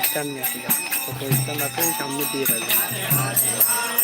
Stand নিয়ে আসি ছোট স্ট্যান্ড আছে ওই সামনে দিয়ে রাখবেন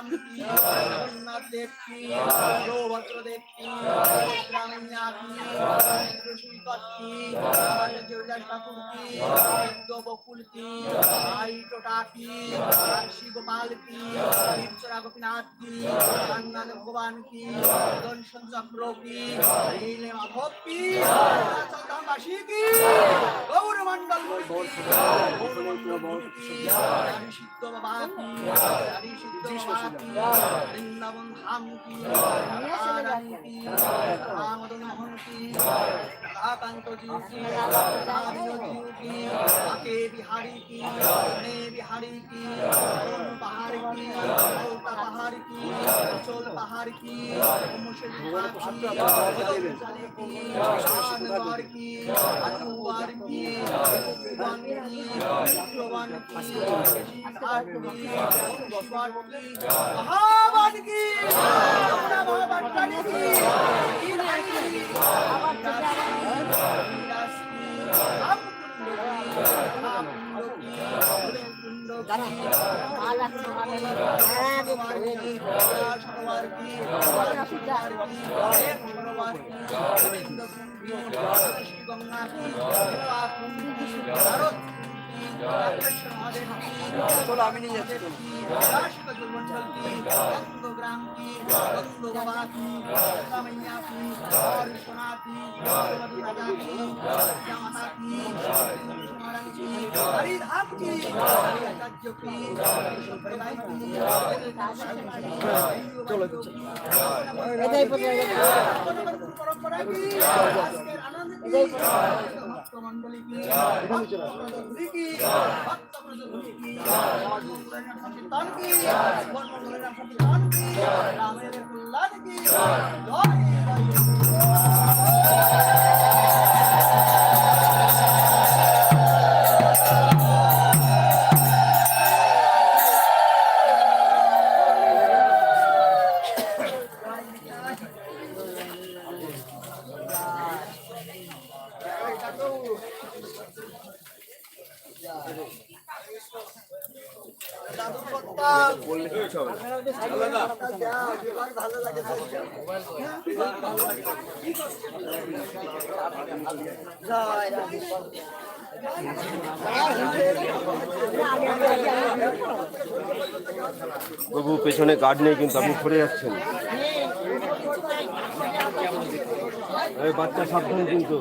लाचल धाम की जगन्नाथ देव की गोवज्र देव की ग्रामण्या की ऋषि की देवदास ठाकुर की इंदो बकुल की आई टोटा की साक्षी गोपाल की दीपचरा गोपीनाथ की गंगा भगवान की दर्शन चक्र की नीले माधव की लाचल धामवासी की गौर मंडल की गौर मंडल की हरि सिद्ध बाबा की हरि सिद्ध बाबा বৃন্দাবন ধাম কি রাম মোহন কি কে বিহারি কি নে বিহারি কি পাহাড় কি পাহাড় কি চল পাহাড় কি মুসলমান কি আনোয়ার কি ভগবান কি ভগবান কি আর কি ভগবান কি মহাবান কি মহাবান কি কি আমি নিয়ে যাচ্ছি। संग्राम की लोकसभा की मैया की विश्वनाथ की राजा की माता की महाराज की हरिधाम की राज्य की परिवार की चलो परंपरा की আনন্দ কি কি ভক্ত প্রজন্মী কি প্রজন্মী কি সন্তান কি রামের কল্যাণ কি জয়। প্রভু পেছনে গার্ড নেই কিন্তু আপনি সরে যাচ্ছেন এই বাচ্চা সাবধান কিন্তু।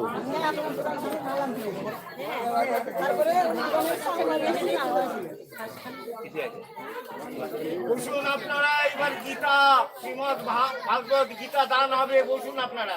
বসুন আপনারা এবার গীতা শ্রীমদ ভাগবত গীতা দান হবে বসুন আপনারা।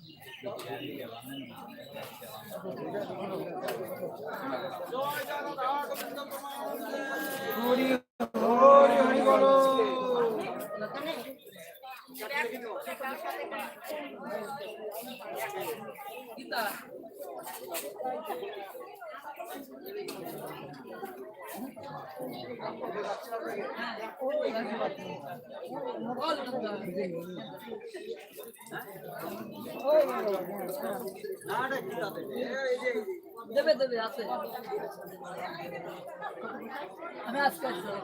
হরি হরি বলো Gita. দেবে দেবে আছে আমি আজকে আসলাম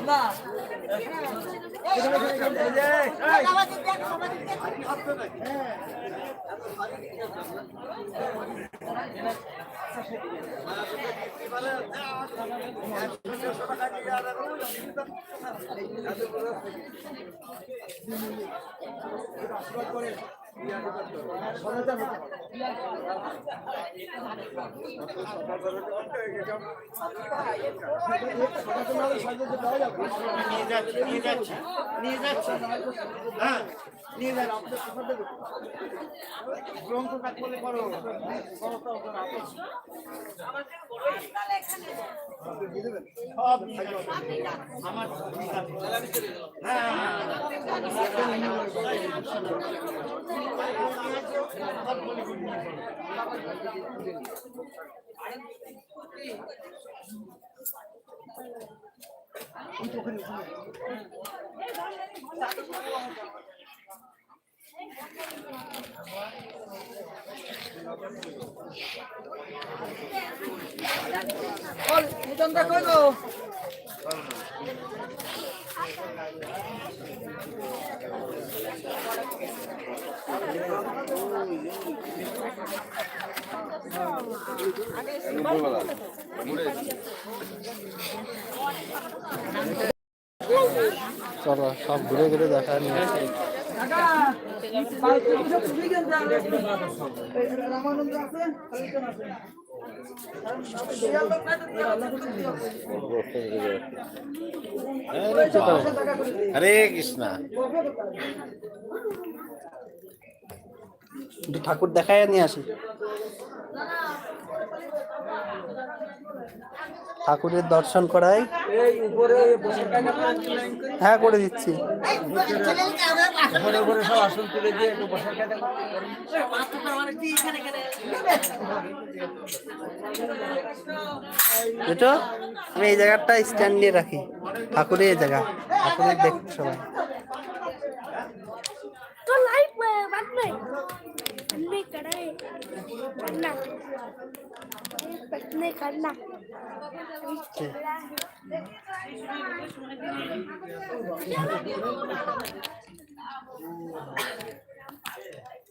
না নিয়ে নিয়ে যাচ্ছি নিয়ে যাচ্ছি হ্যাঁ। আমার হ্যাঁ সব বলে গুড নিয়ে চলো সব ঘুরে ঘুরে দেখা নিয়ে হরে কৃষ্ণ। ঠাকুর দেখায় নিয়ে আসি। ঠাকুরের দর্শন করাই। হ্যাঁ করে দিচ্ছি। আমি এই জায়গাটা স্ট্যান্ড নিয়ে রাখি। ঠাকুরের এই জায়গা। ঠাকুরের দেখতে সবাই। लाइव बात में पन्ने कड़ाए पन्ना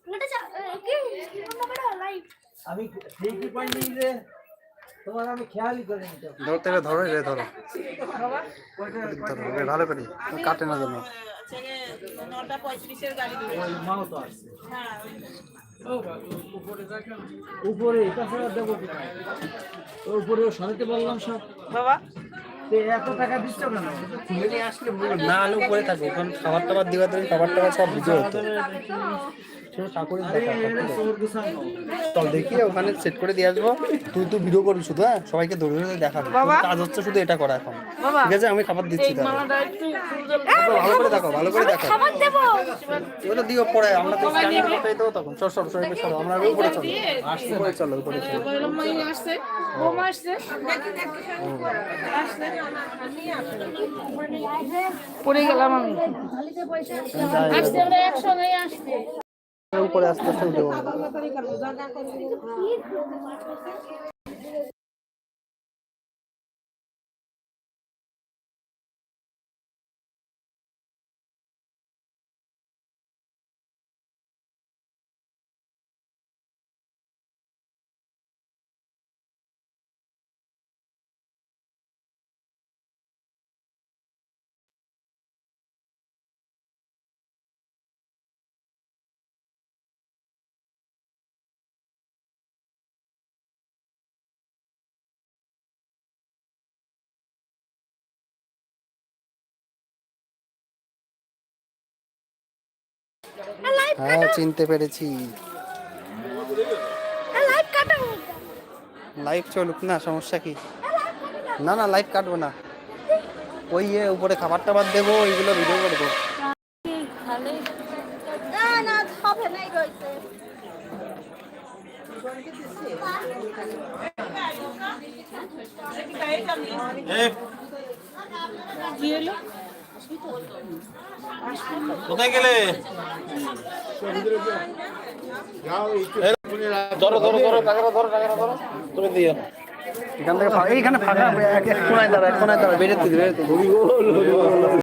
पन्ने करना লাইভ আমি ঠিকই পাইনি রে তোমার আমি খেয়ালই করিনি তো ধরতে গেলে ধরো রে ধরো ধরো রে, ভালো করি কাটে না যেন নটা পঁয়ত্রিশের গাড়ি ধরে ওই মাও তো আসছে হ্যাঁ উপরে তাছাড়া দেবো কোথায় উপরে সরাতে বললাম সব। বাবা? এত টাকা দিচ্ছ কেন? খুলে আসলে না আলু পরে থাকবে কারণ খাবার টাবার দিবার তুমি খাবার টাবার সব বুঝে হতো। ঠাকুরের দেখা চল দেখি ওখানে সেট করে দিয়ে আসব। তুই তো ভিডিও করবি শুধু হ্যাঁ? সবাইকে ধরে ধরে দেখাবি কাজ হচ্ছে শুধু এটা করা এখন। ঠিক আছে আমি খাবার দিচ্ছি ভালো করে দেখো ভালো করে দেখো। খাবার এগুলো দিও পরে আমরা তো দেবো তখন। সর সর সর চলো আমরা উপরে চলো। উপরে চলো উপরে চলো। আসছে। বোমা আসছে। পড়ে গেলাম আমি। একসঙ্গে আসতে উপরে আস্তে আস্তে উঠে হ্যাঁ চিনতে পেরেছি। লাইভ চলুক না সমস্যা কি? না। না লাইভ কাটবো না। ওই ইয়ে উপরে খাবার টাবার দেবো ওইগুলো ভিডিও করব। নাই রইছে কোথায় গেলে? ধরো ধরো ধরো টাকাটা ধরো টাকাটা ধরো। তুমি দিও। এখান থেকে এইখানে ফাঁকা, এক কোনায় দাঁড়া এক কোনায় দাঁড়া বেরোতে বেরোতে